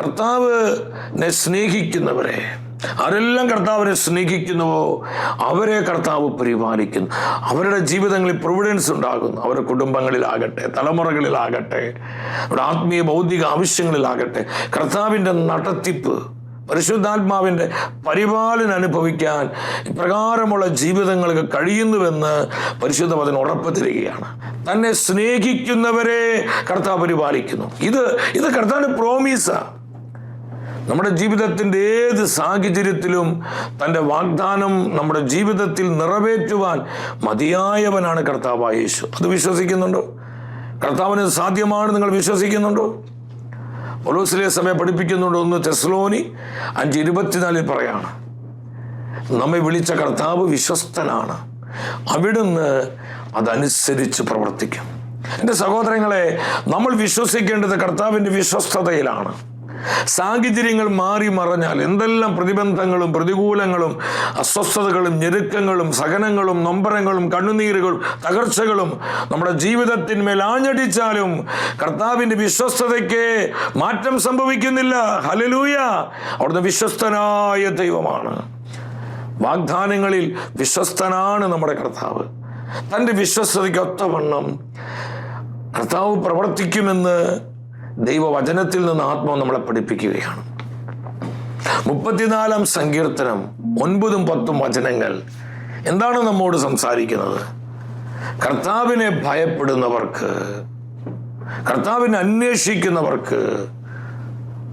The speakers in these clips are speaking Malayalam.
കർത്താവിനെ സ്നേഹിക്കുന്നവരെ ആരെല്ലാം കർത്താവിനെ സ്നേഹിക്കുന്നുവോ അവരെ കർത്താവ് പരിപാലിക്കുന്നു. അവരുടെ ജീവിതങ്ങളിൽ പ്രൊവിഡൻസ് ഉണ്ടാകുന്നു. അവരുടെ കുടുംബങ്ങളിലാകട്ടെ തലമുറകളിലാകട്ടെ അവരുടെ ആത്മീയ ഭൗതിക ആവശ്യങ്ങളിലാകട്ടെ കർത്താവിന്റെ നടത്തിപ്പ് പരിശുദ്ധാത്മാവിന്റെ പരിപാലനം അനുഭവിക്കാൻ ഇപ്രകാരമുള്ള ജീവിതങ്ങൾക്ക് കഴിയുന്നുവെന്ന് പരിശുദ്ധ അതിന് ഉറപ്പ് തരികയാണ്. തന്നെ സ്നേഹിക്കുന്നവരെ കർത്താവ് പരിപാലിക്കുന്നു. ഇത് ഇത് കർത്താവിന്റെ പ്രോമീസാണ് നമ്മുടെ ജീവിതത്തിന്റെ ഏത് സാഹചര്യത്തിലും തന്റെ വാഗ്ദാനം നമ്മുടെ ജീവിതത്തിൽ നിറവേറ്റുവാൻ മതിയായവനാണ് കർത്താവായ യേശു. അത് വിശ്വസിക്കുന്നുണ്ടോ? കർത്താവിന് സാധ്യമാണ് നിങ്ങൾ വിശ്വസിക്കുന്നുണ്ടോ? ഒലോസിലെ സമയം പഠിപ്പിക്കുന്നുണ്ടോ ഒന്ന് ചെസ്ലോനി അഞ്ച് ഇരുപത്തിനാലിൽ പറയാണ് നമ്മെ വിളിച്ച കർത്താവ് വിശ്വസ്തനാണ്. അവിടുന്ന് അതനുസരിച്ച് പ്രവർത്തിക്കും. എന്റെ സഹോദരങ്ങളെ നമ്മൾ വിശ്വസിക്കേണ്ടത് കർത്താവിന്റെ വിശ്വസ്തതയിലാണ്. സാഹചര്യങ്ങൾ മാറി മറഞ്ഞാൽ എന്തെല്ലാം പ്രതിബന്ധങ്ങളും പ്രതികൂലങ്ങളും അസ്വസ്ഥതകളും ഞെരുക്കങ്ങളും സഹനങ്ങളും നൊമ്പരങ്ങളും കണ്ണുനീരുകളും തകർച്ചകളും നമ്മുടെ ജീവിതത്തിന്മേൽ ആഞ്ഞടിച്ചാലും കർത്താവിന്റെ വിശ്വസ്തതയ്ക്ക് മാറ്റം സംഭവിക്കുന്നില്ല. ഹലലൂയ അവിടുന്ന് വിശ്വസ്തനായ ദൈവമാണ്. വാഗ്ദാനങ്ങളിൽ വിശ്വസ്തനാണ് നമ്മുടെ കർത്താവ്. തന്റെ വിശ്വസ്തതയ്ക്ക് ഒത്തവണ്ണം കർത്താവ് പ്രവർത്തിക്കുമെന്ന് ദൈവവചനത്തിൽ നിന്ന് ആത്മാവ് നമ്മളെ പഠിപ്പിക്കുകയാണ്. മുപ്പത്തിനാലാം സങ്കീർത്തനം ഒൻപതും പത്തും വചനങ്ങൾ എന്താണ് നമ്മോട് സംസാരിക്കുന്നത്? കർത്താവിനെ ഭയപ്പെടുന്നവർക്ക് കർത്താവിനെ അന്വേഷിക്കുന്നവർക്ക്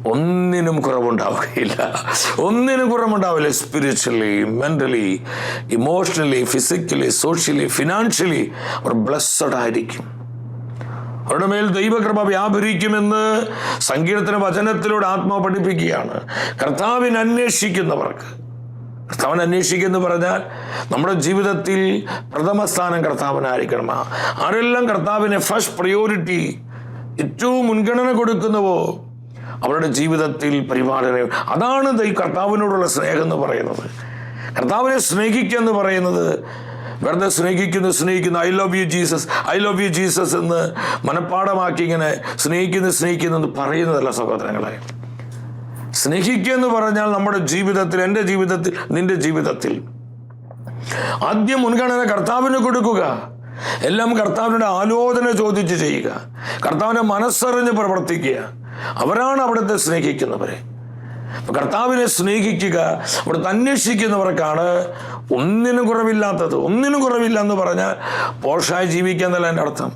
ഒന്നിനും കുറവുണ്ടാവുകയില്ല. ഒന്നിനും കുറവുണ്ടാവില്ല. Spiritually mentally emotionally physically socially financially അവർ ബ്ലസ്സഡ് ആയിരിക്കും. അവരുടെ മേൽ ദൈവകൃപ വ്യാപരിക്കുമെന്ന് സങ്കീർത്തന വചനത്തിലൂടെ ആത്മാവ് പഠിപ്പിക്കുകയാണ്. കർത്താവിന് അന്വേഷിക്കുന്നവർക്ക് കർത്താവിന് അന്വേഷിക്കുന്നു പറഞ്ഞാൽ നമ്മുടെ ജീവിതത്തിൽ പ്രഥമ സ്ഥാനം കർത്താവിനായിരിക്കണം. ആരെല്ലാം കർത്താവിനെ ഫസ്റ്റ് പ്രയോറിറ്റി ഏറ്റവും മുൻഗണന കൊടുക്കുന്നുവോ അവരുടെ ജീവിതത്തിൽ പരിപാലന അതാണ് കർത്താവിനോടുള്ള സ്നേഹം എന്ന് പറയുന്നത്. കർത്താവിനെ സ്നേഹിക്കുക എന്ന് പറയുന്നത് വെറുതെ സ്നേഹിക്കുന്നു സ്നേഹിക്കുന്നു. I love you Jesus I love you Jesus എന്ന് മനഃപ്പാടമാക്കി ഇങ്ങനെ സ്നേഹിക്കുന്നു സ്നേഹിക്കുന്നു എന്ന് പറയുന്നതല്ല സഹോദരങ്ങളെ. സ്നേഹിക്കുക എന്ന് പറഞ്ഞാൽ നമ്മുടെ ജീവിതത്തിൽ എന്റെ ജീവിതത്തിൽ നിന്റെ ജീവിതത്തിൽ. ആദ്യം മുൻഗണന കർത്താവിന് കൊടുക്കുക. എല്ലാം കർത്താവിനോട് ആലോചന ചോദിച്ച് ചെയ്യുക. കർത്താവിനെ മനസ്സറിഞ്ഞ് പ്രവർത്തിക്കുക. അവരാണ് അവിടുത്തെ സ്നേഹിക്കുന്നവരെ. അപ്പൊ കർത്താവിനെ സ്നേഹിക്കുക അവിടുത്തെ അന്വേഷിക്കുന്നവർക്കാണ് ഒന്നിനും കുറവില്ലാത്തത്. ഒന്നിനും കുറവില്ല എന്ന് പറഞ്ഞാൽ പോഷായി ജീവിക്കുക എന്നല്ല എന്റെ അർത്ഥം.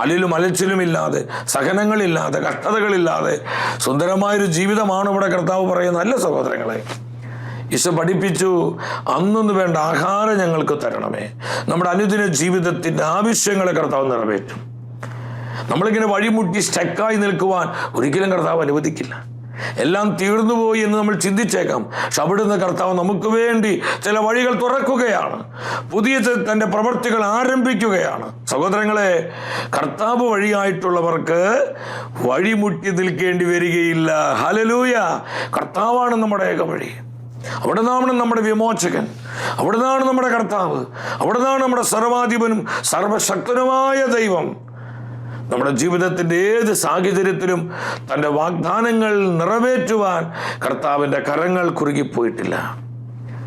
അലിലും അലച്ചിലും ഇല്ലാതെ സഹനങ്ങളില്ലാതെ കഷ്ടതകളില്ലാതെ സുന്ദരമായൊരു ജീവിതമാണ് ഇവിടെ കർത്താവ് പറയുന്നത്. അല്ല സഹോദരങ്ങളെ ഈശോ പഠിപ്പിച്ചു അന്നൊന്ന് വേണ്ട ആഹാരം ഞങ്ങൾക്ക് തരണമേ. നമ്മുടെ അനുദിന ജീവിതത്തിന്റെ ആവശ്യങ്ങളെ കർത്താവ് നിറവേറ്റും. നമ്മളിങ്ങനെ വഴിമുട്ടി സ്റ്റക്കായി നിൽക്കുവാൻ ഒരിക്കലും കർത്താവ് അനുവദിക്കില്ല. എല്ലാം തീർന്നുപോയി എന്ന് നമ്മൾ ചിന്തിച്ചേക്കാം. പക്ഷെ അവിടുന്ന് കർത്താവ് നമുക്ക് വേണ്ടി ചില വഴികൾ തുറക്കുകയാണ്. പുതിയ തന്റെ പ്രവർത്തികൾ ആരംഭിക്കുകയാണ്. സഹോദരങ്ങളെ കർത്താവ് വഴിയായിട്ടുള്ളവർക്ക് വഴിമുട്ടി നിൽക്കേണ്ടി വരികയില്ല. ഹലലൂയ കർത്താവാണ് നമ്മുടെ ഏക വഴി അവിടെ നിന്നാണ് നമ്മുടെ വിമോചകൻ. അവിടെ നിന്നാണ് നമ്മുടെ കർത്താവ്. അവിടെ നിന്നാണ് നമ്മുടെ സർവാധിപനും സർവശക്തനുമായ ദൈവം. നമ്മുടെ ജീവിതത്തിന്റെ ഏത് സാഹചര്യത്തിലും തന്റെ വാഗ്ദാനങ്ങൾ നിറവേറ്റുവാൻ കർത്താവിന്റെ കരങ്ങൾ കുറുകിപ്പോയിട്ടില്ല